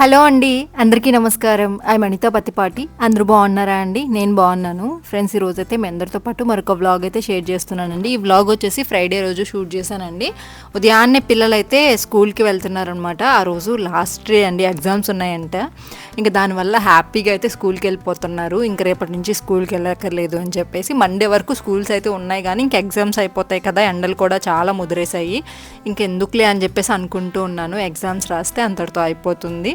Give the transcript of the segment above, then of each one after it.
Hello అండి అందరికీ నమస్కారం. ఐ అనిత పత్తిపాటి అందరూ బాగున్నారా అండి? నేను బాగున్నాను. ఫ్రెండ్స్ ఈ రోజైతే అయితే మీ అందరితో పాటు మరొక వ్లాగ్ అయితే షేర్ చేస్తున్నానండి. ఈ వ్లాగ్ వచ్చేసి ఫ్రైడే రోజు షూట్ చేశానండి. ఉదయాన్నే పిల్లలైతే స్కూల్కి వెళ్తున్నారనమాట ఆ రోజు లాస్ట్ డే అండి ఎగ్జామ్స్ ఉన్నాయంట. ఇంకా దానివల్ల హ్యాపీగా అయితే స్కూల్కి వెళ్ళిపోతున్నారు. ఇంకా రేపటి నుంచి స్కూల్కి వెళ్ళక్కర్లేదు అని చెప్పేసి మండే వరకు స్కూల్స్ అయితే ఉన్నాయి కానీ ఇంక ఎగ్జామ్స్ అయిపోతాయి కదా ఎండలు కూడా చాలా ముదిరేసాయి ఇంకెందుకులే అని చెప్పేసి అనుకుంటూ ఉన్నాను. ఎగ్జామ్స్ రాస్తే అంతటితో అయిపోతుంది.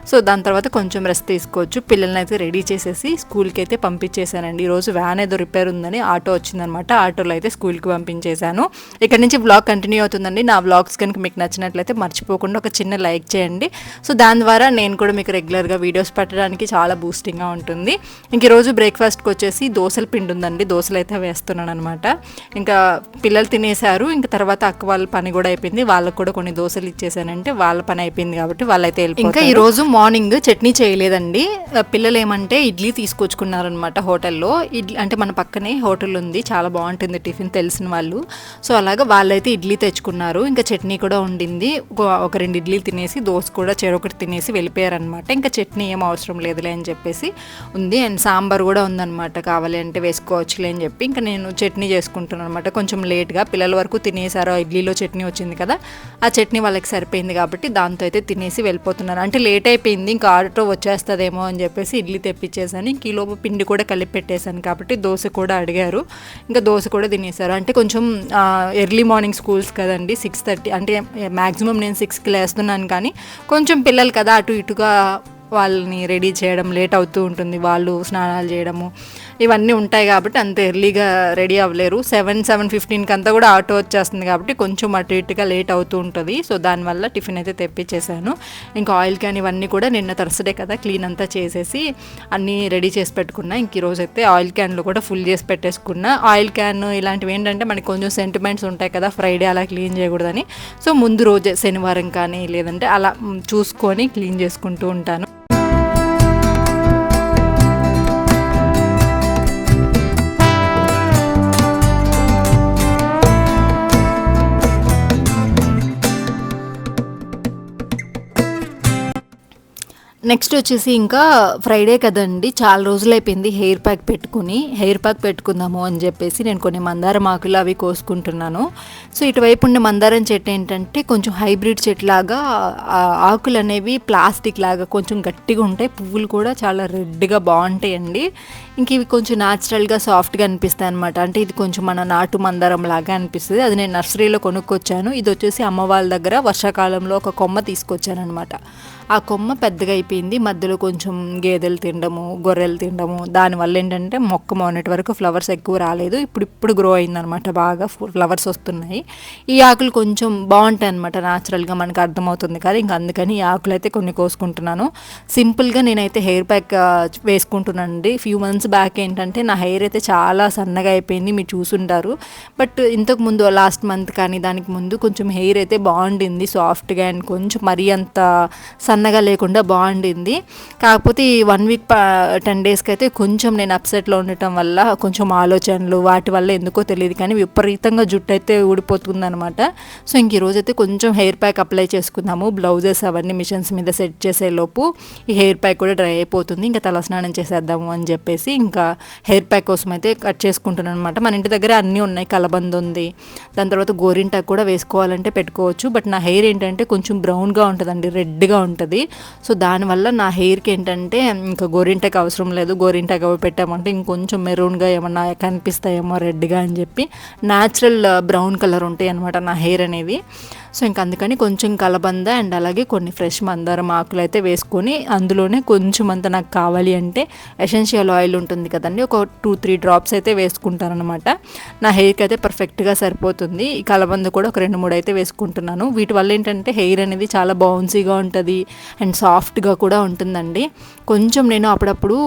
సో దాని తర్వాత కొంచెం రెస్ట్ తీసుకోవచ్చు. పిల్లల్ని అయితే రెడీ చేసేసి స్కూల్కి అయితే పంపించేశానండి ఈరోజు వ్యాన్ ఏదో రిపేర్ ఉందని ఆటో వచ్చిందనమాట. ఆటోలో అయితే స్కూల్కి పంపించేశాను. ఇక్కడ నుంచి బ్లాగ్ కంటిన్యూ అవుతుందండి. నా బ్లాగ్స్ కనుక మీకు నచ్చినట్లయితే మర్చిపోకుండా ఒక చిన్న లైక్ చేయండి. సో దాని ద్వారా నేను కూడా మీకు రెగ్యులర్గా వీడియోస్ పెట్టడానికి చాలా బూస్టింగ్గా ఉంటుంది. ఇంక ఈరోజు బ్రేక్ఫాస్ట్కి వచ్చేసి దోశల పిండి ఉందండి. దోశలు అయితే వేస్తున్నాను అనమాట ఇంకా పిల్లలు తినేశారు. ఇంకా తర్వాత అక్క వాళ్ళ పని కూడా అయిపోయింది. వాళ్ళకు కూడా కొన్ని దోశలు ఇచ్చేసానంటే వాళ్ళ పని అయిపోయింది కాబట్టి వాళ్ళైతే ఇంకా ఈ రోజు మార్నింగ్ చట్నీ చేయలేదండి. పిల్లలు ఏమంటే ఇడ్లీ తీసుకొచ్చుకున్నారనమాట హోటల్లో. ఇడ్లీ అంటే మన పక్కనే హోటల్ ఉంది చాలా బాగుంటుంది టిఫిన్ తెలిసిన వాళ్ళు. సో అలాగా వాళ్ళైతే ఇడ్లీ తెచ్చుకున్నారు. ఇంకా చట్నీ కూడా ఉండింది. ఒక- ఒక రెండు ఇడ్లీ తినేసి దోశ కూడా చెరొకటి తినేసి వెళ్ళిపోయారనమాట ఇంకా చట్నీ ఏం అవసరం లేదులే అని చెప్పేసి ఉంది. అండ్ సాంబార్ కూడా ఉందనమాట కావాలి అంటే వేసుకోవచ్చులే అని చెప్పి. ఇంకా నేను చట్నీ చేసుకుంటున్నాను అనమాట కొంచెం లేట్గా పిల్లల వరకు తినేసారు ఇడ్లీలో చట్నీ వచ్చింది కదా ఆ చట్నీ వాళ్ళకి సరిపోయింది కాబట్టి దాంతో అయితే తినేసి వెళ్ళిపోతున్నారు. అంటే లేట్ అయిపోయింది ఇంకా ఆటో వచ్చేస్తుందేమో అని చెప్పేసి ఇడ్లీ తెప్పించేసాను. ఇంక ఈలోపు పిండి కూడా కలిపి పెట్టేశాను కాబట్టి దోశ కూడా అడిగారు. ఇంకా దోశ కూడా తినేసారు అంటే కొంచెం ఎర్లీ మార్నింగ్ స్కూల్స్ కదండి సిక్స్ థర్టీ అంటే మ్యాక్సిమం నేను సిక్స్కి లేస్తున్నాను కానీ కొంచెం పిల్లలు కదా అటు ఇటుగా వాళ్ళని రెడీ చేయడం లేట్ అవుతూ ఉంటుంది. వాళ్ళు స్నానాలు చేయడము ఇవన్నీ ఉంటాయి కాబట్టి అంత ఎర్లీగా రెడీ అవ్వలేరు. సెవెన్ సెవెన్ ఫిఫ్టీన్కి అంతా కూడా ఆటో వచ్చేస్తుంది కాబట్టి కొంచెం అటు ఇటుగా లేట్ అవుతూ ఉంటుంది. సో దానివల్ల టిఫిన్ అయితే తెప్పించేసాను. ఇంకా ఆయిల్ క్యాన్ ఇవన్నీ కూడా నిన్న థర్స్డే కదా క్లీన్ అంతా చేసేసి అన్నీ రెడీ చేసి పెట్టుకున్నా. ఇంక ఈరోజు అయితే ఆయిల్ క్యాన్లు కూడా ఫుల్ చేసి పెట్టేసుకున్నా. ఆయిల్ క్యాన్ ఇలాంటివి ఏంటంటే మనకి కొంచెం సెంటిమెంట్స్ ఉంటాయి కదా ఫ్రైడే అలా క్లీన్ చేయకూడదని. సో ముందు రోజే శనివారం కానీ లేదంటే అలా చూసుకొని క్లీన్ చేసుకుంటూ ఉంటాను. నెక్స్ట్ వచ్చేసి ఇంకా ఫ్రైడే కదండి. చాలా రోజులు అయిపోయింది హెయిర్ ప్యాక్ పెట్టుకుని. హెయిర్ ప్యాక్ పెట్టుకుందాము అని చెప్పేసి నేను కొన్ని మందారం ఆకులు అవి కోసుకుంటున్నాను. సో ఇటువైపు ఉన్న మందారం చెట్టు ఏంటంటే కొంచెం హైబ్రిడ్ చెట్టు లాగా ఆకులు అనేవి ప్లాస్టిక్ లాగా కొంచెం గట్టిగా ఉంటాయి పువ్వులు కూడా చాలా రెడ్గా బాగుంటాయండి. ఇంక ఇవి కొంచెం న్యాచురల్గా సాఫ్ట్గా అనిపిస్తాయి అనమాట అంటే ఇది కొంచెం మన నాటు మందారం లాగా అనిపిస్తుంది. అది నేను నర్సరీలో కొనుక్కొచ్చాను. ఇది వచ్చేసి అమ్మ వాళ్ళ దగ్గర వర్షాకాలంలో ఒక కొమ్మ తీసుకొచ్చాను అనమాట ఆ కొమ్మ పెద్దగా అయిపోయింది. మధ్యలో కొంచెం గేదెలు తినడము గొర్రెలు తినడము దానివల్ల ఏంటంటే మొక్క మొన్నటి వరకు ఫ్లవర్స్ ఎక్కువ రాలేదు. ఇప్పుడు ఇప్పుడు గ్రో అయిందనమాట బాగా ఫ్లవర్స్ వస్తున్నాయి. ఈ ఆకులు కొంచెం బాగుంటాయి అనమాట న్యాచురల్గా మనకు అర్థమవుతుంది కదా. ఇంక అందుకని ఈ ఆకులు అయితే కొన్ని కోసుకుంటున్నాను. సింపుల్గా నేనైతే హెయిర్ ప్యాక్ వేసుకుంటున్నానండి. ఫ్యూ మంత్స్ బ్యాక్ ఏంటంటే నా హెయిర్ అయితే చాలా సన్నగా అయిపోయింది మీరు చూసుంటారు. బట్ ఇంతకు ముందు లాస్ట్ మంత్ కానీ దానికి ముందు కొంచెం హెయిర్ అయితే బాగుండింది సాఫ్ట్గా అండ్ కొంచెం మరీ అంత సన్నగా లేకుండా బాగుండింది. కాకపోతే ఈ వన్ వీక్ టెన్ డేస్కి అయితే కొంచెం నేను అప్సెట్లో ఉండటం వల్ల కొంచెం ఆలోచనలు వాటి వల్ల ఎందుకో తెలియదు కానీ విపరీతంగా జుట్టు అయితే ఊడిపోతుందనమాట సో ఇంక ఈరోజు అయితే కొంచెం హెయిర్ ప్యాక్ అప్లై చేసుకుందాము. బ్లౌజెస్ అవన్నీ మిషన్స్ మీద సెట్ చేసే లోపు ఈ హెయిర్ ప్యాక్ కూడా డ్రై అయిపోతుంది. ఇంకా తలస్నానం చేసేద్దాము అని చెప్పేసి ఇంకా హెయిర్ ప్యాక్ కోసం అయితే కట్ చేసుకుంటున్నాను అనమాట మన ఇంటి దగ్గర అన్నీ ఉన్నాయి కలబంద ఉంది. దాని తర్వాత గోరింటాకు కూడా వేసుకోవాలంటే పెట్టుకోవచ్చు. బట్ నా హెయిర్ ఏంటంటే కొంచెం బ్రౌన్గా ఉంటుందండి రెడ్గా ఉంటుంది. సో దానివల్ల నా హెయిర్కి ఏంటంటే ఇంకా గోరింటాకు అవసరం లేదు. గోరింటాకు అవి పెట్టామంటే ఇంకొంచెం మెరూన్గా ఏమన్నా కనిపిస్తాయేమో రెడ్గా అని చెప్పి న్యాచురల్ బ్రౌన్ కలర్ ఉంటాయి అనమాట నా హెయిర్ అనేది సో ఇంకా అందుకని కొంచెం కలబంద అండ్ అలాగే కొన్ని ఫ్రెష్ మందారం ఆకులు అయితే వేసుకొని అందులోనే కొంచెం అంత నాకు కావాలి అంటే ఎసెన్షియల్ ఆయిల్ ఉంటుంది కదండి ఒక టూ త్రీ డ్రాప్స్ అయితే వేసుకుంటాను అనమాట నా హెయిర్కి అయితే పర్ఫెక్ట్గా సరిపోతుంది. ఈ కలబంద కూడా ఒక రెండు మూడు అయితే వేసుకుంటున్నాను. వీటి వల్ల ఏంటంటే హెయిర్ అనేది చాలా బౌన్సీగా ఉంటుంది అండ్ సాఫ్ట్గా కూడా ఉంటుందండి. కొంచెం నేను అప్పుడప్పుడు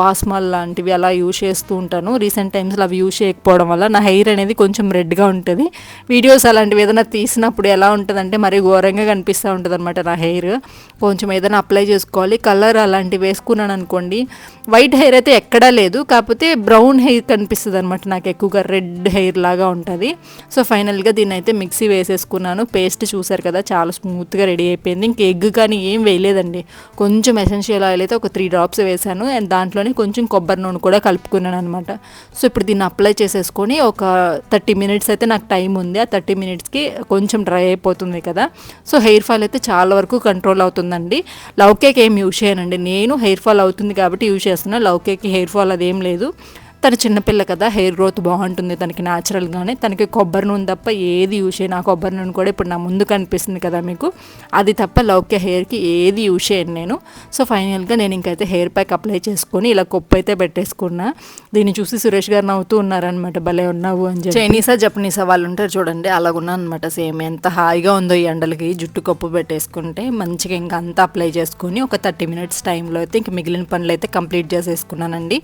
వాస్మాల్ లాంటివి అలా యూజ్ చేస్తూ ఉంటాను. రీసెంట్ టైమ్స్లో అవి యూజ్ చేయకపోవడం వల్ల నా హెయిర్ అనేది కొంచెం రెడ్గా ఉంటుంది. వీడియోస్ అలాంటివి ఏదైనా తీసినప్పుడు ఎలా ఉంటుందంటే మరీ ఘోరంగా కనిపిస్తూ ఉంటుంది అనమాట నా హెయిర్. కొంచెం ఏదైనా అప్లై చేసుకోవాలి. కలర్ అలాంటివి వేసుకున్నాను అనుకోండి వైట్ హెయిర్ అయితే ఎక్కడా లేదు. కాకపోతే బ్రౌన్ హెయిర్ కనిపిస్తుంది అనమాట నాకు ఎక్కువగా రెడ్ హెయిర్ లాగా ఉంటుంది. సో ఫైనల్గా దీన్ని అయితే మిక్సీ వేసేసుకున్నాను. పేస్ట్ చూసారు కదా చాలా స్మూత్గా రెడీ అయిపోయింది. ఇంక ఎగ్ కానీ ఏం వేయలేదండి. కొంచెం ఎసెన్షియల్ ఆయిల్ అయితే ఒక త్రీ డ్రాప్స్ వేసాను. అండ్ దాంట్లోనే కొంచెం కొబ్బరి నూనె కూడా కలుపుకున్నాను అనమాట సో ఇప్పుడు దీన్ని అప్లై చేసేసుకొని ఒక థర్టీ మినిట్స్ అయితే నాకు టైం ఉంది. ఆ థర్టీ మినిట్స్కి కొంచెం డ్రై అయిపోతుంది కదా. సో హెయిర్ ఫాల్ అయితే చాలా వరకు కంట్రోల్ అవుతుందండి. లవ్ కేక్ ఏం యూజ్ చేయనండి. నేను హెయిర్ ఫాల్ అవుతుంది కాబట్టి యూజ్ చేస్తున్నా. లవ్ కేక్ హెయిర్ ఫాల్ అదేం లేదు. తను చిన్నపిల్ల కదా హెయిర్ గ్రోత్ బాగుంటుంది తనకి న్యాచురల్గానే తనకి కొబ్బరి నూనె తప్ప ఏది యూజ్ చేయను. ఆ కొబ్బరి నూనె కూడా ఇప్పుడు నా ముందు కనిపిస్తుంది కదా మీకు. అది తప్ప లౌక్య హెయిర్కి ఏది యూజ్ చేయను నేను. సో ఫైనల్గా నేను ఇంకైతే హెయిర్ ప్యాక్ అప్లై చేసుకొని ఇలా కొప్పు అయితే పెట్టేసుకున్నా. దీన్ని చూసి సురేష్ గారు నవ్వుతూ ఉన్నారనమాట భలే ఉన్నావు అని చెప్పి. చైనీసా జపనీసా వాళ్ళు ఉంటారు చూడండి అలాగున్నా అనమాట సేమ్. ఎంత హాయిగా ఉందో ఈ ఎండలకి జుట్టు కప్పు పెట్టేసుకుంటే. మంచిగా ఇంకా అంతా అప్లై చేసుకొని ఒక థర్టీ మినిట్స్ టైంలో అయితే ఇంక మిగిలిన పనులు అయితే కంప్లీట్ చేసేసుకున్నానండి.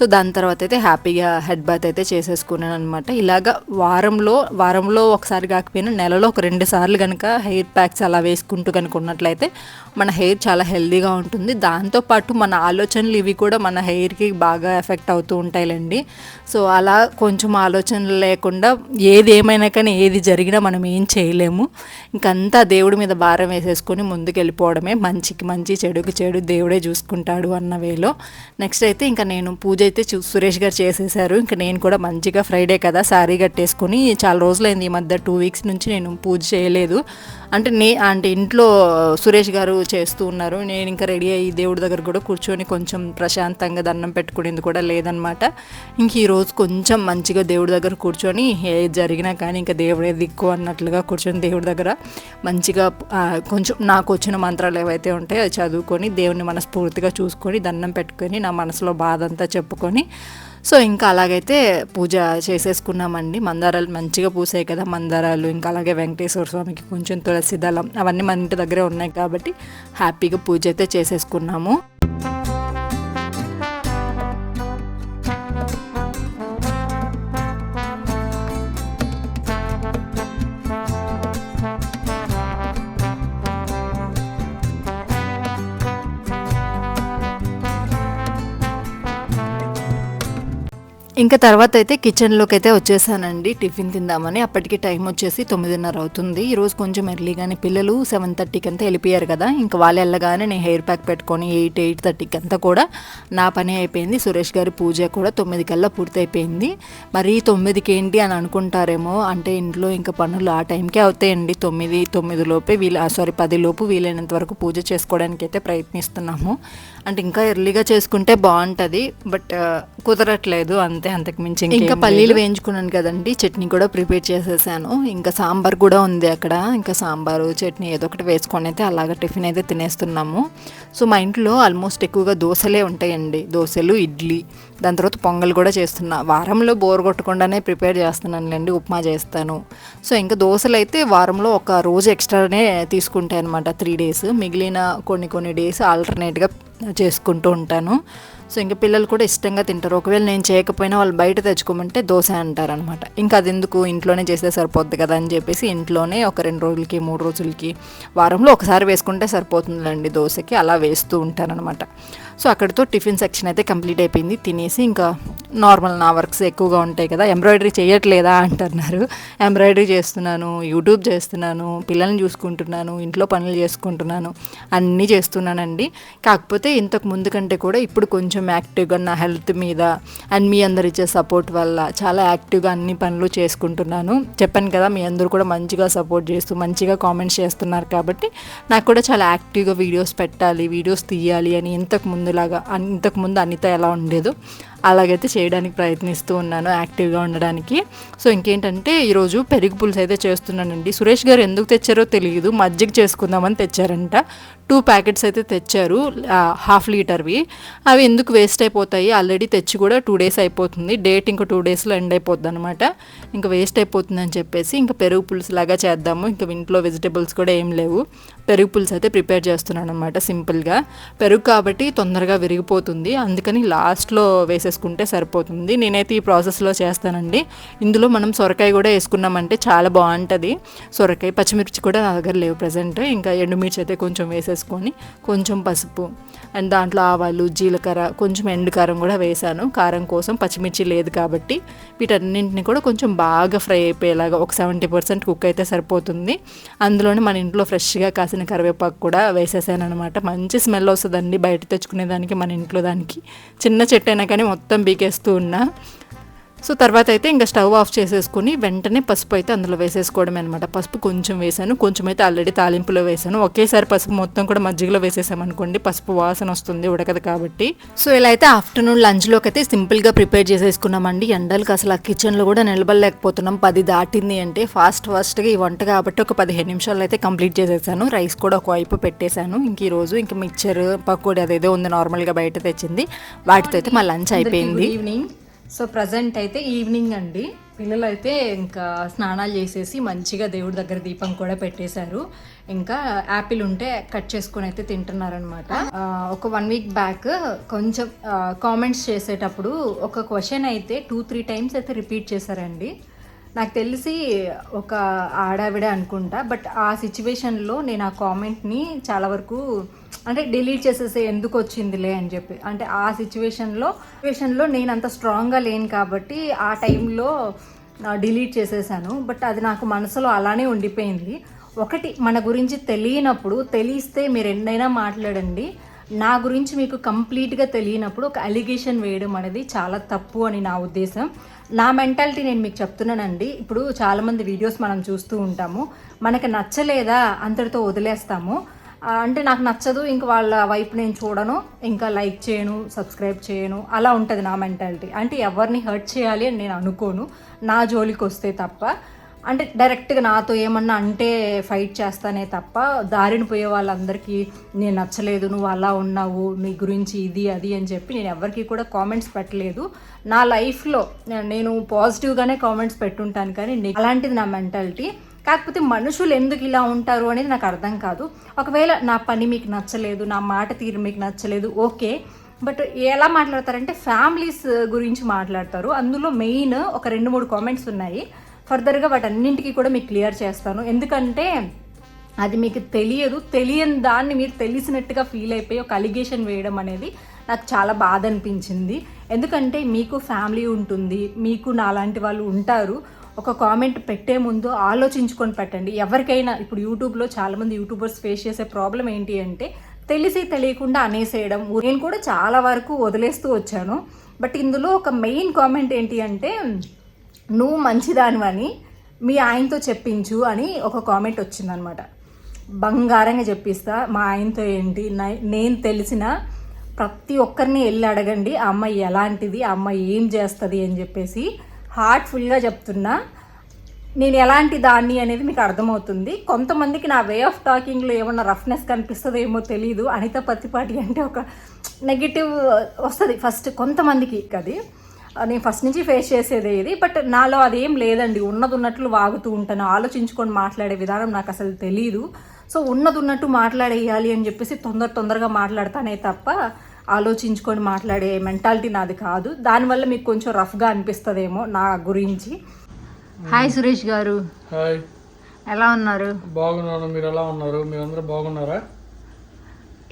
సో దాని తర్వాత అయితే హ్యాపీగా హెడ్ బాత్ అయితే చేసేసుకున్నాను అనమాట ఇలాగ వారంలో వారంలో ఒకసారి కాకపోయినా నెలలో ఒక రెండు సార్లు కనుక హెయిర్ ప్యాక్స్ అలా వేసుకుంటూ కనుక ఉన్నట్లయితే మన హెయిర్ చాలా హెల్దీగా ఉంటుంది. దాంతోపాటు మన ఆలోచనలు ఇవి కూడా మన హెయిర్కి బాగా ఎఫెక్ట్ అవుతూ ఉంటాయిలండి. సో అలా కొంచెం ఆలోచనలు లేకుండా ఏది ఏమైనా కానీ ఏది జరిగినా మనం ఏం చేయలేము. ఇంకంతా దేవుడి మీద భారం వేసేసుకొని ముందుకు వెళ్ళిపోవడమే మంచికి మంచి చెడుకి చెడు దేవుడే చూసుకుంటాడు అన్న వేలో. నెక్స్ట్ అయితే ఇంకా నేను పూజ అయితే చూ సురేష్ గారు చేసేసారు. ఇంకా నేను కూడా మంచిగా ఫ్రైడే కదా శారీ కట్టేసుకొని చాలా రోజులైంది ఈ మధ్య టూ వీక్స్ నుంచి నేను పూజ చేయలేదు. అంటే నే అంటే ఇంట్లో సురేష్ గారు చేస్తూ ఉన్నారు. నేను ఇంకా రెడీ అయ్యి దేవుడి దగ్గర కూడా కూర్చొని కొంచెం ప్రశాంతంగా దండం పెట్టుకునేది కూడా లేదనమాట ఇంక ఈరోజు కొంచెం మంచిగా దేవుడి దగ్గర కూర్చొని ఏ జరిగినా కానీ ఇంకా దేవుడే దిక్కు అన్నట్లుగా కూర్చొని దేవుడి దగ్గర మంచిగా కొంచెం నాకు వచ్చిన మంత్రాలు ఏవైతే ఉంటాయో అవి చదువుకొని దేవుని మనస్ఫూర్తిగా చూసుకొని దండం పెట్టుకొని నా మనసులో బాధ అంతా చెప్పుకొని సో ఇంకా అలాగైతే పూజ చేసేసుకున్నామండి. మందారాలు మంచిగా పూసాయి కదా మందారాలు ఇంకా అలాగే వెంకటేశ్వర స్వామికి కొంచెం తులసి దళం అవన్నీ మన ఇంటి దగ్గరే ఉన్నాయి కాబట్టి హ్యాపీగా పూజ అయితే చేసేసుకున్నాము. ఇంకా తర్వాత అయితే కిచెన్లోకి అయితే వచ్చేసానండి. టిఫిన్ తిందామని అప్పటికి టైం వచ్చేసి తొమ్మిదిన్నర అవుతుంది. ఈరోజు కొంచెం ఎర్లీగానే పిల్లలు సెవెన్ థర్టీకి అంతా వెళ్ళిపోయారు కదా. ఇంకా వాళ్ళు వెళ్ళగానే నేను హెయిర్ ప్యాక్ పెట్టుకొని ఎయిట్ ఎయిట్ థర్టీకి అంతా కూడా నా పని అయిపోయింది. సురేష్ గారి పూజ కూడా తొమ్మిది కల్లా పూర్తయిపోయింది. మరి తొమ్మిదికి ఏంటి అని అనుకుంటారేమో అంటే ఇంట్లో ఇంకా పనులు ఆ టైంకే అవుతాయండి. తొమ్మిది తొమ్మిది లోపే వీలు సారీ పది లోపు వీలైనంత వరకు పూజ చేసుకోవడానికి అయితే ప్రయత్నిస్తున్నాము. అంటే ఇంకా ఎర్లీగా చేసుకుంటే బాగుంటుంది. బట్ కుదరట్లేదు అంతే. అంతకు మించి ఇంకా పల్లీలు వేయించుకున్నాను కదండి. చట్నీ కూడా ప్రిపేర్ చేసేసాను. ఇంకా సాంబార్ కూడా ఉంది అక్కడ. ఇంకా సాంబారు చట్నీ ఏదో ఒకటి వేసుకొని అయితే అలాగ టిఫిన్ అయితే తినేస్తున్నాము. సో మా ఇంట్లో ఆల్మోస్ట్ ఎక్కువగా దోశలే ఉంటాయండి. దోశలు ఇడ్లీ. దాని తర్వాత పొంగల్ కూడా చేస్తున్నా. వారంలో బోర్ కొట్టకుండానే ప్రిపేర్ చేస్తున్నానులేండి. ఉప్మా చేస్తాను. సో ఇంకా దోశలు అయితే వారంలో ఒక రోజు ఎక్స్ట్రానే తీసుకుంటాయి అనమాట త్రీ డేస్. మిగిలిన కొన్ని కొన్ని డేస్ ఆల్టర్నేట్గా చేసుకుంటూ ఉంటాను. సో ఇంకా పిల్లలు కూడా ఇష్టంగా తింటారు. ఒకవేళ నేను చేయకపోయినా వాళ్ళు బయట తెచ్చుకోమంటే దోశ అంటారనమాట. ఇంకా అది ఎందుకు ఇంట్లోనే చేస్తే సరిపోద్ది కదా అని చెప్పేసి ఇంట్లోనే ఒక రెండు రోజులకి మూడు రోజులకి వారంలో ఒకసారి వేసుకుంటే సరిపోతుందండి దోశకి. అలా వేస్తూ ఉంటారనమాట. సో అక్కడితో టిఫిన్ సెక్షన్ అయితే కంప్లీట్ అయిపోయింది. తినేసి ఇంకా నార్మల్ నా వర్క్స్ ఎక్కువగా ఉంటాయి కదా ఎంబ్రాయిడరీ చేయట్లేదా అంటున్నారు. ఎంబ్రాయిడరీ చేస్తున్నాను యూట్యూబ్ చేస్తున్నాను పిల్లల్ని చూసుకుంటున్నాను ఇంట్లో పనులు చేసుకుంటున్నాను అన్నీ చేస్తున్నానండి. కాకపోతే ఇంతకు ముందు కంటే కూడా ఇప్పుడు కొంచెం యాక్టివ్గా నా హెల్త్ మీద అండ్ మీ అందరు ఇచ్చే సపోర్ట్ వల్ల చాలా యాక్టివ్గా అన్ని పనులు చేసుకుంటున్నాను. చెప్పాను కదా మీ అందరూ కూడా మంచిగా సపోర్ట్ చేస్తూ మంచిగా కామెంట్స్ చేస్తున్నారు కాబట్టి నాకు కూడా చాలా యాక్టివ్గా వీడియోస్ పెట్టాలి వీడియోస్ తీయాలి అని ఇంతకు ముందు ముందులాగా ఇంతకుముందు అనిత ఎలా ఉండేదో అలాగైతే చేయడానికి ప్రయత్నిస్తూ ఉన్నాను యాక్టివ్గా ఉండడానికి. సో ఇంకేంటంటే ఈరోజు పెరుగు పులుసు అయితే చేస్తున్నానండి. సురేష్ గారు ఎందుకు తెచ్చారో తెలియదు. మజ్జిగ చేసుకుందామని తెచ్చారంట. టూ ప్యాకెట్స్ అయితే తెచ్చారు హాఫ్ లీటర్వి. అవి ఎందుకు వేస్ట్ అయిపోతాయి? ఆల్రెడీ తెచ్చి కూడా టూ డేస్ అయిపోతుంది. డేట్ ఇంకా టూ డేస్లో ఎండ్ అయిపోద్ది అనమాట ఇంకా వేస్ట్ అయిపోతుంది అని చెప్పేసి ఇంకా పెరుగు పులుసు లాగా చేద్దాము. ఇంకా ఇంట్లో వెజిటేబుల్స్ కూడా ఏం లేవు. పెరుగు పులుసు అయితే ప్రిపేర్ చేస్తున్నాను అనమాట సింపుల్గా. పెరుగు కాబట్టి తొందరగా విరిగిపోతుంది. అందుకని లాస్ట్లో వేసేసుకుంటే సరిపోతుంది. నేనైతే ఈ ప్రాసెస్లో చేస్తానండి. ఇందులో మనం సొరకాయ కూడా వేసుకున్నామంటే చాలా బాగుంటుంది. సొరకాయ పచ్చిమిర్చి కూడా నా దగ్గర లేవు ప్రజెంట్ ఇంకా ఎండుమిర్చి అయితే కొంచెం వేసేసుకొని కొంచెం పసుపు. అండ్ దాంట్లో ఆవాలు జీలకర్ర కొంచెం ఎండు కారం కూడా వేసాను. కారం కోసం పచ్చిమిర్చి లేదు కాబట్టి. వీటన్నింటిని కూడా కొంచెం బాగా ఫ్రై అయిపోయేలాగా ఒక సెవెంటీ పర్సెంట్ కుక్ అయితే సరిపోతుంది. అందులోనే మన ఇంట్లో ఫ్రెష్గా కాసిన కరివేపాకు కూడా వేసేసాను అనమాట మంచి స్మెల్ వస్తుందండి బయట తెచ్చుకునే దానికి మన ఇంట్లో దానికి. చిన్న చెట్టు అయినా కానీ మొత్తం బీకేస్తూ ఉన్నా. సో తర్వాత అయితే ఇంకా స్టవ్ ఆఫ్ చేసేసుకుని వెంటనే పసుపు అయితే అందులో వేసేసుకోవడమే అనమాట పసుపు కొంచెం వేసాను. కొంచెం అయితే ఆల్రెడీ తాలింపులో వేసాను. ఒకేసారి పసుపు మొత్తం కూడా మజ్జిగలో వేసేసామనుకోండి పసుపు వాసన వస్తుంది ఉడకదు కాబట్టి. సో ఇలా అయితే ఆఫ్టర్నూన్ లంచ్లోకి అయితే సింపుల్గా ప్రిపేర్ చేసేసుకున్నామండి. ఎండలకు అసలు ఆ కిచెన్లో కూడా నిలబడలేకపోతున్నాం. పది దాటింది అంటే ఫాస్ట్ ఫాస్ట్గా ఈ వంట కాబట్టి ఒక పదిహేను నిమిషాలు అయితే కంప్లీట్ చేసేసాను. రైస్ కూడా ఒకవైపు పెట్టేశాను. ఇంక ఈ రోజు ఇంకా మిక్చర్ పకోడీ అదేదో ఉంది నార్మల్గా బయట తెచ్చింది. వాటితో అయితే మా లంచ్ అయిపోయింది. ఈవినింగ్. సో ప్రజెంట్ అయితే ఈవినింగ్ అండి. పిల్లలు అయితే ఇంకా స్నానాలు చేసేసి మంచిగా దేవుడి దగ్గర దీపం కూడా పెట్టేశారు. ఇంకా యాపిల్ ఉంటే కట్ చేసుకొని అయితే తింటున్నారనమాట ఒక వన్ వీక్ బ్యాక్ కొంచెం కామెంట్స్ చేసేటప్పుడు ఒక క్వశ్చన్ అయితే టూ త్రీ టైమ్స్ అయితే రిపీట్ చేశారండి. నాకు తెలిసి ఒక ఆడావిడ అనుకుంటా బట్ ఆ సిచ్యువేషన్లో నేను ఆ కామెంట్ని చాలా వరకు అంటే డిలీట్ చేసేసి ఎందుకు వచ్చిందిలే అని చెప్పి అంటే ఆ సిచ్యువేషన్లో సిచ్యువేషన్లో నేను అంత స్ట్రాంగ్గా లేను కాబట్టి ఆ టైంలో డిలీట్ చేసేసాను. బట్ అది నాకు మనసులో అలానే ఉండిపోయింది. ఒకటి మన గురించి తెలియనప్పుడు తెలిస్తే మీరు ఎన్నైనా మాట్లాడండి. నా గురించి మీకు కంప్లీట్గా తెలియనప్పుడు ఒక అలిగేషన్ వేయడం అనేది చాలా తప్పు అని నా ఉద్దేశం. నా మెంటాలిటీ నేను మీకు చెప్తున్నానండి. ఇప్పుడు చాలామంది వీడియోస్ మనం చూస్తూ ఉంటాము. మనకు నచ్చలేదా అంతటితో వదిలేస్తాము. అంటే నాకు నచ్చదు ఇంక వాళ్ళ వైపు నేను చూడను ఇంకా లైక్ చేయను సబ్స్క్రైబ్ చేయను అలా ఉంటుంది నా మెంటాలిటీ. అంటే ఎవరిని హర్ట్ చేయాలి అని నేను అనుకోను. నా జోలికి వస్తే తప్ప. అంటే డైరెక్ట్గా నాతో ఏమన్నా అంటే ఫైట్ చేస్తానే తప్ప దారిని పోయే వాళ్ళందరికీ నేను నచ్చలేదు నువ్వు అలా ఉన్నావు నీ గురించి ఇది అది అని చెప్పి నేను ఎవరికి కూడా కామెంట్స్ పెట్టలేదు. నా లైఫ్లో నేను పాజిటివ్గానే కామెంట్స్ పెట్టుంటాను కానీ అలాంటిది నా మెంటాలిటీ కాకపోతే మనుషులు ఎందుకు ఇలా ఉంటారు అనేది నాకు అర్థం కాదు. ఒకవేళ నా పని మీకు నచ్చలేదు నా మాట తీరు మీకు నచ్చలేదు ఓకే. బట్ ఎలా మాట్లాడతారంటే ఫ్యామిలీస్ గురించి మాట్లాడతారు. అందులో మెయిన్ ఒక రెండు మూడు కామెంట్స్ ఉన్నాయి. ఫర్దర్గా వాటన్నింటికి కూడా మీకు క్లియర్ చేస్తాను. ఎందుకంటే అది మీకు తెలియదు. తెలియని దాన్ని మీరు తెలిసినట్టుగా ఫీల్ అయిపోయి ఒక అలిగేషన్ వేయడం అనేది నాకు చాలా బాధ అనిపించింది. ఎందుకంటే మీకు ఫ్యామిలీ ఉంటుంది. మీకు నాలాంటి వాళ్ళు ఉంటారు. ఒక కామెంట్ పెట్టే ముందు ఆలోచించుకొని పెట్టండి. ఎవరికైనా ఇప్పుడు యూట్యూబ్లో చాలామంది యూట్యూబర్స్ ఫేస్ చేసే ప్రాబ్లం ఏంటి అంటే తెలిసి తెలియకుండా అనేసేయడం. నేను కూడా చాలా వరకు వదిలేస్తూ వచ్చాను. బట్ ఇందులో ఒక మెయిన్ కామెంట్ ఏంటి అంటే నువ్వు మంచిదానివని మీ ఆయనతో చెప్పించు అని ఒక కామెంట్ వచ్చిందనమాట. బంగారంగా చెప్పిస్తా మా ఆయనతో ఏంటి? నేను తెలిసిన ప్రతి ఒక్కరిని వెళ్ళి అడగండి ఆ అమ్మాయి ఎలాంటిది ఆ అమ్మాయి ఏం చేస్తుంది అని చెప్పేసి హార్ట్ఫుల్గా చెప్తున్నా. నేను ఎలాంటి దాన్ని అనేది మీకు అర్థమవుతుంది. కొంతమందికి నా వే ఆఫ్ టాకింగ్లో ఏమన్నా రఫ్నెస్ కనిపిస్తుందేమో తెలియదు అనిత పత్తిపాటి అంటే ఒక నెగిటివ్ వస్తుంది. ఫస్ట్ కొంతమందికి అది. నేను ఫస్ట్ నుంచి ఫేస్ చేసేదే ఇది బట్ నాలో అదేం లేదండి. ఉన్నది ఉన్నట్లు వాగుతూ ఉంటాను. ఆలోచించుకొని మాట్లాడే విధానం నాకు అసలు తెలియదు సో ఉన్నది ఉన్నట్టు మాట్లాడేయాలి అని చెప్పేసి తొందర తొందరగా మాట్లాడతానే తప్ప ఆలోచించుకొని మాట్లాడే మెంటాలిటీ నాది కాదు. దానివల్ల మీకు కొంచెం రఫ్గా అనిపిస్తుందేమో నా గురించి. హాయ్ సురేష్ గారు. హాయ్ ఎలా ఉన్నారు? బాగున్నాను. మీరు ఎలా ఉన్నారు? మీరందరూ బాగున్నారా?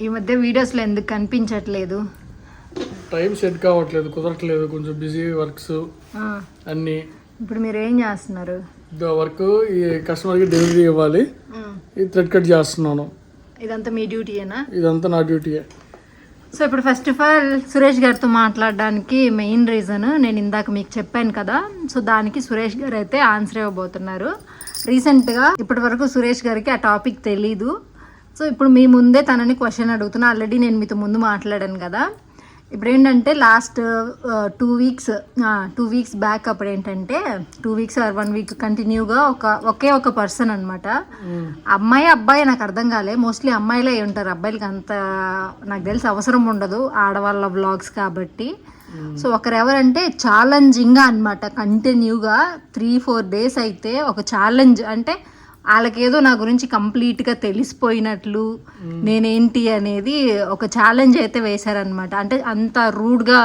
ఈ మధ్య వీడియోస్లో ఎందుకు కనిపించట్లేదు? టైం సెట్ కావట్లేదు కుదరట్లేదు కొంచెం బిజీ వర్క్స్ అన్నీ. ఇప్పుడు మీరు ఏం చేస్తున్నారు? వర్క్ ఈ కస్టమర్కి డెలివరీ ఇవ్వాలి. ఈ థ్రెడ్ కట్ చేస్తున్నాను. ఇదంతా మీ డ్యూటీయేనా? ఇదంతా నా డ్యూటీయే. సో ఇప్పుడు ఫస్ట్ ఆఫ్ ఆల్ సురేష్ గారితో మాట్లాడడానికి మెయిన్ రీజన్ నేను ఇందాక మీకు చెప్పాను కదా. సో దానికి సురేష్ గారు అయితే ఆన్సర్ ఇవ్వబోతున్నారు. రీసెంట్గా ఇప్పటి వరకు సురేష్ గారికి ఆ టాపిక్ తెలీదు. సో ఇప్పుడు మీ ముందే తనని క్వశ్చన్ అడుగుతున్నా. ఆల్రెడీ నేను మీతో ముందు మాట్లాడాను కదా. ఇప్పుడు ఏంటంటే last two weeks two weeks back అప్పుడు ఏంటంటే two weeks or one week కంటిన్యూగా ఒక ఒకే ఒక పర్సన్ అనమాట అమ్మాయి అబ్బాయి నాకు అర్థం కాలే. మోస్ట్లీ అమ్మాయిలే ఉంటారు. అబ్బాయిలకి అంత నాకు తెలిసి అవసరం ఉండదు ఆడవాళ్ళ వ్లాగ్స్ కాబట్టి. సో ఒకరెవరంటే ఛాలెంజింగ్గా అనమాట కంటిన్యూగా త్రీ ఫోర్ డేస్ అయితే ఒక ఛాలెంజ్ అంటే వాళ్ళకేదో నా గురించి కంప్లీట్గా తెలిసిపోయినట్లు నేనేంటి అనేది ఒక ఛాలెంజ్ అయితే వేశారనమాట అంటే అంత రూడ్గా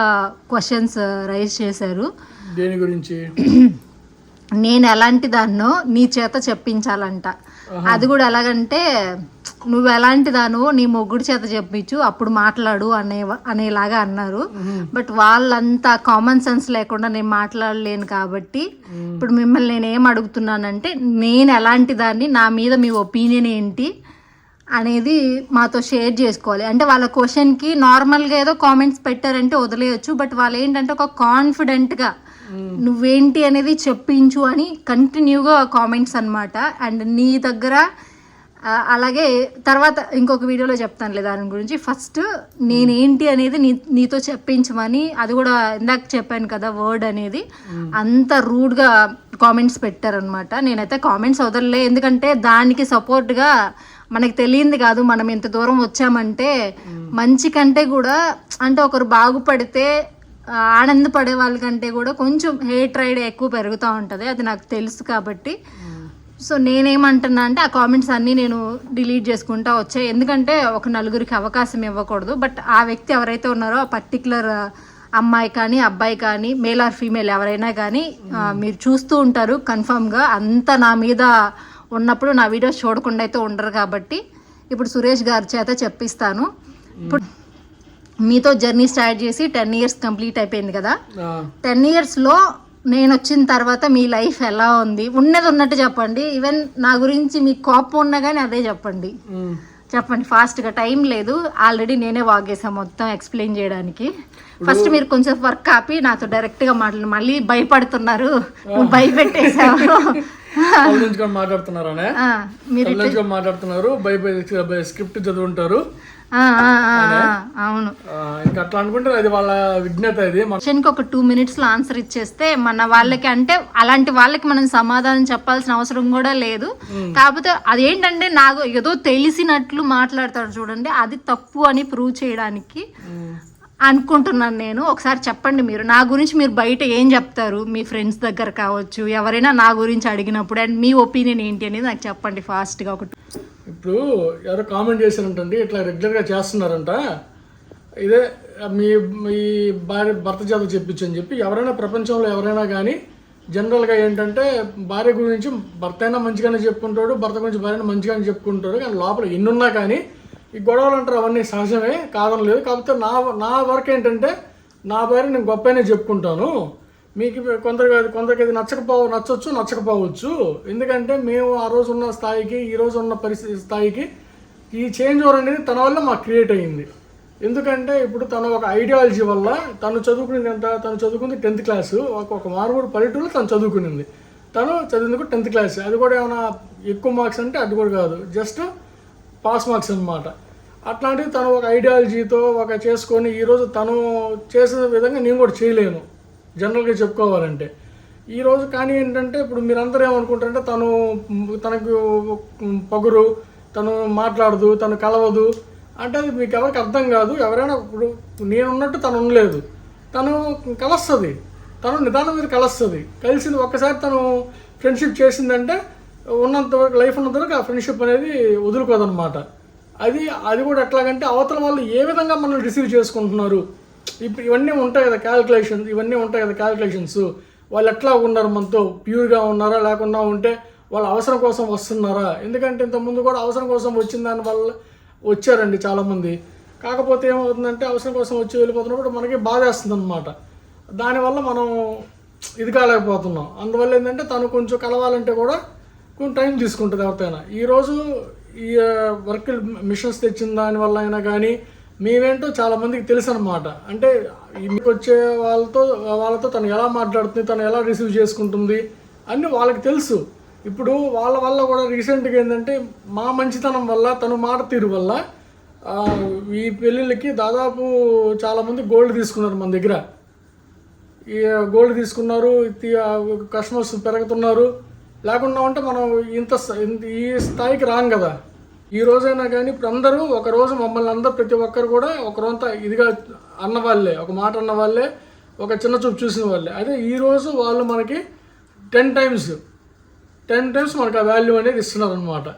క్వశ్చన్స్ రైజ్ చేశారు. దేని గురించి? నేను ఎలాంటి దాన్నో నీ చేత చెప్పించాలంట. అది కూడా ఎలాగంటే నువ్వు ఎలాంటి దానో నీ మొగ్గుడి చేత చెప్పించు అప్పుడు మాట్లాడు అనే అనేలాగా అన్నారు. బట్ వాళ్ళంతా కామన్ సెన్స్ లేకుండా నేను మాట్లాడలేను కాబట్టి ఇప్పుడు మిమ్మల్ని నేను ఏం అడుగుతున్నానంటే నేను ఎలాంటి దాన్ని నా మీద మీ ఒపీనియన్ ఏంటి అనేది మాతో షేర్ చేసుకోవాలి. అంటే వాళ్ళ క్వశ్చన్కి నార్మల్గా ఏదో కామెంట్స్ పెట్టారంటే వదిలేయచ్చు బట్ వాళ్ళు ఏంటంటే ఒక కాన్ఫిడెంట్గా నువ్వేంటి అనేది చెప్పించు అని కంటిన్యూగా కామెంట్స్ అన్నమాట. అండ్ నీ దగ్గర అలాగే తర్వాత ఇంకొక వీడియోలో చెప్తానులే దాని గురించి. ఫస్ట్ నేనేంటి అనేది నీ నీతో చెప్పించమని అది కూడా ఇందాక చెప్పాను కదా వర్డ్ అనేది. అంత రూడ్గా కామెంట్స్ పెట్టారనమాట నేనైతే కామెంట్స్ వదలలే. ఎందుకంటే దానికి సపోర్ట్గా మనకి తెలియంది కాదు మనం ఇంత దూరం వచ్చామంటే. మంచి కంటే కూడా అంటే ఒకరు బాగుపడితే ఆనందపడే వాళ్ళకంటే కూడా కొంచెం హేట్ రైడ్ ఎక్కువ పెరుగుతూ ఉంటుంది అది నాకు తెలుసు కాబట్టి. సో నేనేమంటున్నా అంటే ఆ కామెంట్స్ అన్నీ నేను డిలీట్ చేసుకుంటా వచ్చాయి ఎందుకంటే ఒక నలుగురికి అవకాశం ఇవ్వకూడదు. బట్ ఆ వ్యక్తి ఎవరైతే ఉన్నారో ఆ పర్టికులర్ అమ్మాయి కానీ అబ్బాయి కానీ మేల్ ఆర్ ఫీమేల్ ఎవరైనా కానీ మీరు చూస్తూ ఉంటారు కన్ఫామ్గా. అంత నా మీద ఉన్నప్పుడు నా వీడియోస్ చూడకుండా అయితే ఉండరు కాబట్టి ఇప్పుడు సురేష్ గారి చేత చెప్పిస్తాను. ఇప్పుడు మీతో జర్నీ స్టార్ట్ చేసి టెన్ ఇయర్స్ కంప్లీట్ అయిపోయింది కదా. టెన్ ఇయర్స్లో నేను వచ్చిన తర్వాత మీ లైఫ్ ఎలా ఉంది? ఉన్నది ఉన్నట్టు చెప్పండి. ఈవెన్ నా గురించి మీకు కోపం ఉన్నా కానీ అదే చెప్పండి. చెప్పండి. ఫాస్ట్గా టైం లేదు. ఆల్రెడీ నేనే వాగేసాను మొత్తం ఎక్స్ప్లెయిన్ చేయడానికి. ఫస్ట్ మీరు కొంచెం వర్క్ ఆపి నాతో డైరెక్ట్గా మాట్లాడు మళ్ళీ భయపడుతున్నారు. నువ్వు భయపెట్టేశావు కూడా మాట్లాడుతున్నారు బై బై స్క్రిప్ట్ చదువుంటారు. అవును. ఇంకా అట్లా అనుకుంటే అది వాళ్ళ విజ్ఞత ఇది. మన క్వశ్చన్కి ఒక టూ మినిట్స్లో ఆన్సర్ ఇచ్చేస్తే మన వాళ్ళకి అంటే అలాంటి వాళ్ళకి మనం సమాధానం చెప్పాల్సిన అవసరం కూడా లేదు. కాకపోతే అదేంటంటే నాకు ఏదో తెలిసినట్లు మాట్లాడతాడు చూడండి అది తప్పు అని ప్రూవ్ చేయడానికి. అనుకుంటున్నాను నేను. ఒకసారి చెప్పండి మీరు. నా గురించి మీరు బయట ఏం చెప్తారు? మీ ఫ్రెండ్స్ దగ్గర కావచ్చు ఎవరైనా నా గురించి అడిగినప్పుడు అండ్ మీ ఒపీనియన్ ఏంటి అనేది నాకు చెప్పండి ఫాస్ట్గా ఒకటి. ఇప్పుడు ఎవరో కామెంట్ చేశారంటండి ఇట్లా రెగ్యులర్గా చేస్తున్నారంట. ఇదే మీ మీ భార్య భర్త చేత చెప్పించని చెప్పి ఎవరైనా ప్రపంచంలో ఎవరైనా కానీ జనరల్గా ఏంటంటే భార్య గురించి భర్త అయినా మంచిగానే చెప్పుకుంటాడు భర్త గురించి భార్యను మంచిగానే చెప్పుకుంటాడు కానీ లోపల ఎన్నున్నా కానీ ఈ గొడవలు అంటారు అవన్నీ సహజమే కాదని లేదు కాకపోతే నా నా వర్క్ ఏంటంటే నా భార్య నేను గొప్పనే చెప్పుకుంటాను. మీకు కొందరికి కొందరికి అది నచ్చకపో నచ్చవచ్చు నచ్చకపోవచ్చు. ఎందుకంటే మేము ఆ రోజు ఉన్న స్థాయికి ఈ రోజు ఉన్న పరిస్థితి స్థాయికి ఈ చేంజ్ ఓవర్ అనేది తన వల్ల మాకు క్రియేట్ అయ్యింది ఎందుకంటే ఇప్పుడు తన ఒక ఐడియాలజీ వల్ల తను చదువుకునేది ఎంత తను చదువుకుంది టెన్త్ క్లాసు ఒక ఒక మారుమూడు పల్లెటూరులో తను చదువుకునింది. తను చదివినందుకు టెన్త్ క్లాస్ అది కూడా ఏమైనా ఎక్కువ మార్క్స్ అంటే అది కూడా కాదు. జస్ట్ పాస్ మార్క్స్ అన్నమాట. అట్లాంటివి తను ఒక ఐడియాలజీతో ఒక చేసుకొని ఈరోజు తను చేసిన విధంగా నేను కూడా చేయలేను. జనరల్గా చెప్పుకోవాలంటే. ఈరోజు కానీ ఏంటంటే ఇప్పుడు మీరందరూ ఏమనుకుంటారంటే తను తనకు పొగరు తను మాట్లాడదు తను కలవదు అంటే అది మీకు ఎవరికి అర్థం కాదు. ఎవరైనా ఇప్పుడు నేనున్నట్టు తను ఉండలేదు. తను కలుస్తుంది. తను నిదానం మీద కలుస్తుంది. కలిసింది ఒక్కసారి తను ఫ్రెండ్షిప్ చేసిందంటే ఉన్నంత వరకు లైఫ్ ఉన్నంత వరకు ఆ ఫ్రెండ్షిప్ అనేది వదులుకోదనమాట అది అది కూడా ఎట్లాగంటే అవతల వాళ్ళు ఏ విధంగా మనల్ని రిసీవ్ చేసుకుంటున్నారు? ఇప్పుడు ఇవన్నీ ఉంటాయి కదా క్యాలిక్యులేషన్స్ ఇవన్నీ ఉంటాయి కదా క్యాలిక్యులేషన్స్ వాళ్ళు ఎట్లా ఉన్నారు మనతో? ప్యూర్గా ఉన్నారా? లేకుండా ఉంటే వాళ్ళ అవసరం కోసం వస్తున్నారా? ఎందుకంటే ఇంతకుముందు కూడా అవసరం కోసం వచ్చిన దాని వల్ల వచ్చారండి చాలామంది. కాకపోతే ఏమవుతుందంటే అవసరం కోసం వచ్చి వెళ్ళిపోతున్నప్పుడు మనకి బాధేస్తుంది అనమాట దానివల్ల మనం ఇది కాలేకపోతున్నాం. అందువల్ల ఏంటంటే తను కొంచెం కలవాలంటే కూడా టైం తీసుకుంటుంది ఎవరితోనైనా. ఈరోజు ఈ వర్క్ మిషన్స్ తెచ్చిన దానివల్ల అయినా కానీ మేమేంటో చాలామందికి తెలుసు అనమాట అంటే ఈ మీకు వచ్చే వాళ్ళతో వాళ్ళతో తను ఎలా మాట్లాడుతుంది తను ఎలా రిసీవ్ చేసుకుంటుంది అన్నీ వాళ్ళకి తెలుసు. ఇప్పుడు వాళ్ళ వల్ల కూడా రీసెంట్గా ఏంటంటే మా మంచితనం వల్ల తను మాట తీరు వల్ల ఈ పెళ్ళిళ్ళకి దాదాపు చాలామంది గోల్డ్ తీసుకున్నారు మన దగ్గర. ఈ గోల్డ్ తీసుకున్నారు కస్టమర్స్ పెరుగుతున్నారు. లేకుండా ఉంటే మనం ఇంత ఈ స్థాయికి రాం కదా. ఈ రోజైనా కానీ ఇప్పుడు అందరూ ఒకరోజు మమ్మల్ని అందరూ ప్రతి ఒక్కరు కూడా ఒక ఇదిగా అన్న వాళ్ళే ఒక మాట అన్న వాళ్ళే ఒక చిన్న చూపు చూసిన వాళ్ళే. అదే ఈరోజు వాళ్ళు మనకి టెన్ టైమ్స్ టెన్ టైమ్స్ మనకు ఆ వాల్యూ అనేది ఇస్తున్నారు అనమాట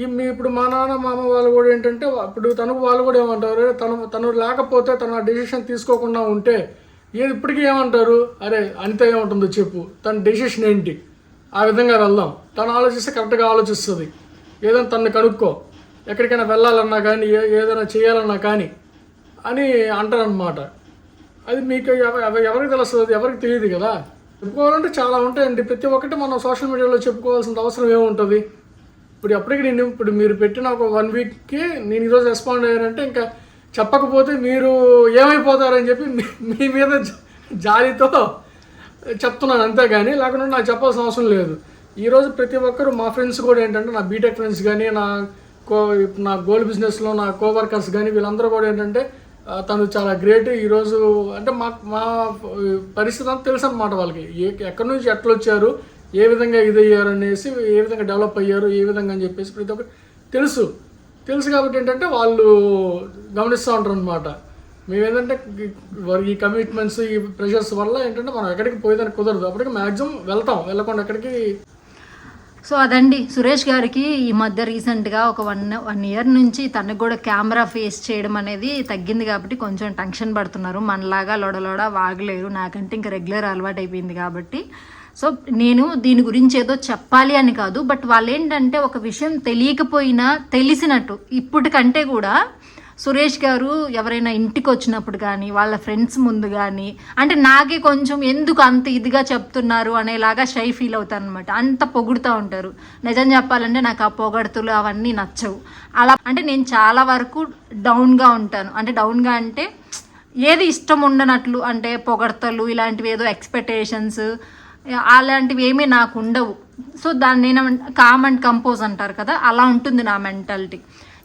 ఈ మీ ఇప్పుడు మా నాన్న మామ వాళ్ళు కూడా ఏంటంటే ఇప్పుడు తనకు వాళ్ళు కూడా ఏమంటారు తను తను లేకపోతే తను ఆ డెసిషన్ తీసుకోకుండా ఉంటే ఏది ఇప్పటికీ ఏమంటారు? అరే అనిత ఏముంటుందో చెప్పు తన డెసిషన్ ఏంటి? ఆ విధంగా వెళ్దాం. తను ఆలోచిస్తే కరెక్ట్గా ఆలోచిస్తుంది. ఏదైనా తనని కనుక్కో. ఎక్కడికైనా వెళ్ళాలన్నా కానీ ఏదైనా చేయాలన్నా కానీ అని అంటారనమాట అది మీకు ఎవరికి తెలుస్తుంది? ఎవరికి తెలియదు కదా. చెప్పుకోవాలంటే చాలా ఉంటాయండి. ప్రతి ఒక్కటి మనం సోషల్ మీడియాలో చెప్పుకోవాల్సిన అవసరం ఏముంటుంది? ఇప్పుడు ఎప్పటికి నేను ఇప్పుడు మీరు పెట్టిన ఒక వన్ వీక్కి నేను ఈరోజు రెస్పాండ్ అయ్యానంటే ఇంకా చెప్పకపోతే మీరు ఏమైపోతారని చెప్పి మీ- మీ మీద జాలితో చెప్తున్నాను అంతేగాని లేకుండా నాకు చెప్పాల్సిన అవసరం లేదు. ఈరోజు ప్రతి ఒక్కరు మా ఫ్రెండ్స్ కూడా ఏంటంటే నా బీటెక్ ఫ్రెండ్స్ కానీ నా కో నా గోల్డ్ బిజినెస్లో నా కోవర్కర్స్ కానీ వీళ్ళందరూ కూడా ఏంటంటే తను చాలా గ్రేట్ ఈరోజు అంటే మా మా పరిస్థితి అంతా తెలుసు అనమాట వాళ్ళకి. ఏ ఎక్కడి నుంచి ఎట్లా వచ్చారు ఏ విధంగా ఇది అయ్యారు అనేసి ఏ విధంగా డెవలప్ అయ్యారు ఏ విధంగా అని చెప్పేసి ప్రతి ఒక్కరు తెలుసు. తెలుసు కాబట్టి ఏంటంటే వాళ్ళు గమనిస్తూ ఉంటారు అనమాట మేమేంటంటే ఈ- ఈ కమిట్మెంట్స్ ఈ ప్రెషర్స్ వల్ల ఏంటంటే మనం ఎక్కడికి పోయేదానికి కుదరదు. అప్పటికి మ్యాక్సిమం వెళ్తాం. వెళ్ళకుండా ఎక్కడికి? సో అదండి. సురేష్ గారికి ఈ మధ్య రీసెంట్గా ఒక వన్ వన్ ఇయర్ నుంచి తనకు కూడా కెమెరా ఫేస్ చేయడం అనేది తగ్గింది కాబట్టి కొంచెం టెన్షన్ పడుతున్నారు. మనలాగా లొడలోడ వాగలేరు. నాకంటే ఇంకా రెగ్యులర్ అలవాటు అయిపోయింది కాబట్టి. సో నేను దీని గురించి ఏదో చెప్పాలి అని కాదు. బట్ వాళ్ళు ఏంటంటే ఒక విషయం తెలియకపోయినా తెలిసినట్టు ఇప్పటికంటే కూడా సురేష్ గారు ఎవరైనా ఇంటికి వచ్చినప్పుడు కానీ వాళ్ళ ఫ్రెండ్స్ ముందు కానీ అంటే నాకే కొంచెం ఎందుకు అంత ఇదిగా చెప్తున్నారు అనేలాగా షై ఫీల్ అవుతాను అనమాట అంత పొగుడుతూ ఉంటారు. నిజం చెప్పాలంటే నాకు ఆ పొగడుతులు అవన్నీ నచ్చవు. అలా అంటే నేను చాలా వరకు డౌన్గా ఉంటాను. అంటే డౌన్గా అంటే ఏది ఇష్టం ఉండనట్లు అంటే పొగడతలు ఇలాంటివి ఏదో ఎక్స్పెక్టేషన్స్ అలాంటివి ఏమీ నాకు ఉండవు. సో దాన్ని నేను కామ్ అండ్ కంపోజ్ అంటారు కదా అలా ఉంటుంది నా మెంటాలిటీ.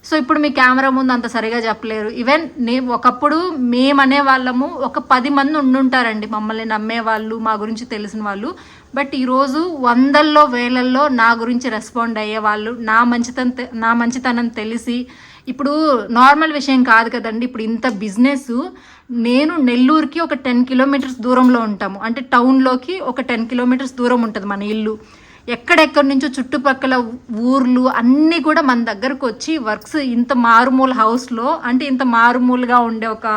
సో ఇప్పుడు మీ కెమెరా ముందు అంత సరిగా చెప్పలేరు. ఈవెన్ నే ఒకప్పుడు మేము అనే వాళ్ళము ఒక పది మంది ఉండుంటారండి మమ్మల్ని నమ్మేవాళ్ళు మా గురించి తెలిసిన వాళ్ళు. బట్ ఈరోజు వందల్లో వేలల్లో నా గురించి రెస్పాండ్ అయ్యే వాళ్ళు నా మంచితనం నా మంచితనం తెలిసి ఇప్పుడు నార్మల్ విషయం కాదు కదండి. ఇప్పుడు ఇంత బిజినెస్ నేను నెల్లూరుకి ఒక టెన్ కిలోమీటర్స్ దూరంలో ఉంటాము. అంటే టౌన్లోకి ఒక టెన్ కిలోమీటర్స్ దూరం ఉంటుంది మన ఇల్లు. ఎక్కడెక్కడి నుంచో చుట్టుపక్కల ఊర్లు అన్నీ కూడా మన దగ్గరకు వచ్చి వర్క్స్ ఇంత మారుమూల హౌస్లో అంటే ఇంత మారుమూలుగా ఉండే ఒక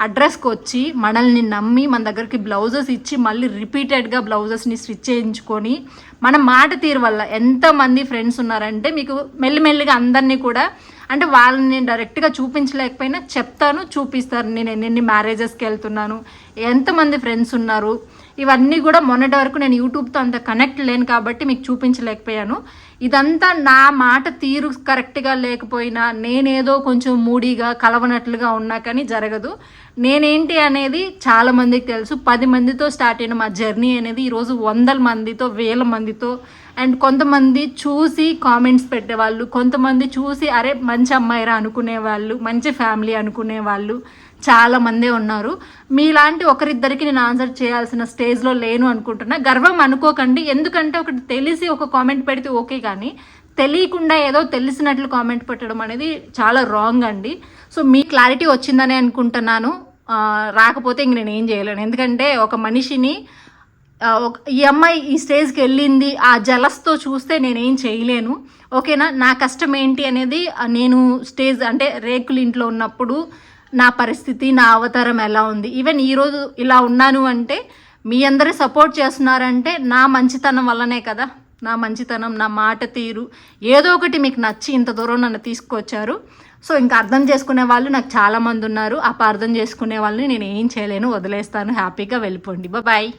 అడ్రస్కి వచ్చి మనల్ని నమ్మి మన దగ్గరికి బ్లౌజెస్ ఇచ్చి మళ్ళీ రిపీటెడ్గా బ్లౌజెస్ని స్టిచ్ చేయించుకొని మన మాట తీరు వల్ల ఎంతమంది ఫ్రెండ్స్ ఉన్నారంటే మీకు మెల్లిమెల్లిగా అందరినీ కూడా అంటే వాళ్ళని నేను డైరెక్ట్గా చూపించలేకపోయినా చెప్తాను చూపిస్తారు నేను ఎన్ని మ్యారేజెస్కి వెళ్తున్నాను ఎంతమంది ఫ్రెండ్స్ ఉన్నారు ఇవన్నీ కూడా మొన్నటి వరకు నేను యూట్యూబ్తో అంత కనెక్ట్ లేను కాబట్టి మీకు చూపించలేకపోయాను. ఇదంతా నా మాట తీరు కరెక్ట్గా లేకపోయినా నేనేదో కొంచెం మూడీగా కలవనట్లుగా ఉన్నా కానీ జరగదు. నేనేంటి అనేది చాలామందికి తెలుసు. పది మందితో స్టార్ట్ అయిన మా జర్నీ అనేది ఈరోజు వందల మందితో వేల మందితో అండ్ కొంతమంది చూసి కామెంట్స్ పెట్టేవాళ్ళు కొంతమంది చూసి అరే మంచి అమ్మాయిరా అనుకునేవాళ్ళు మంచి ఫ్యామిలీ అనుకునేవాళ్ళు చాలా మందే ఉన్నారు. మీలాంటి ఒకరిద్దరికి నేను ఆన్సర్ చేయాల్సిన స్టేజ్లో లేను అనుకుంటున్నా. గర్వం అనుకోకండి. ఎందుకంటే ఒకటి తెలిసి ఒక కామెంట్ పెడితే ఓకే కానీ తెలియకుండా ఏదో తెలిసినట్లు కామెంట్ పెట్టడం అనేది చాలా రాంగ్ అండి. సో మీ క్లారిటీ వచ్చిందని అనుకుంటున్నాను. రాకపోతే ఇంక నేను ఏం చేయలేను. ఎందుకంటే ఒక మనిషిని ఈ అమ్మాయి ఈ స్టేజ్కి వెళ్ళింది. ఆ జలస్తో చూస్తే నేనేం చేయలేను. ఓకేనా నా? కష్టం ఏంటి అనేది నేను స్టేజ్ అంటే రేకులు ఇంట్లో ఉన్నప్పుడు నా పరిస్థితి నా అవతారం ఎలా ఉంది? ఈవెన్ ఈరోజు ఇలా ఉన్నాను అంటే మీ అందరూ సపోర్ట్ చేస్తున్నారంటే నా మంచితనం వల్లనే కదా? నా మంచితనం నా మాట తీరు ఏదో ఒకటి మీకు నచ్చి ఇంత దూరం నన్ను తీసుకొచ్చారు. సో ఇంకా అర్థం చేసుకునే వాళ్ళు నాకు చాలామంది ఉన్నారు. ఉన్నారు అపార్థం చేసుకునే వాళ్ళని నేను ఏం చేయలేను వదిలేస్తాను. హ్యాపీగా వెళ్ళిపోండి. బాయ్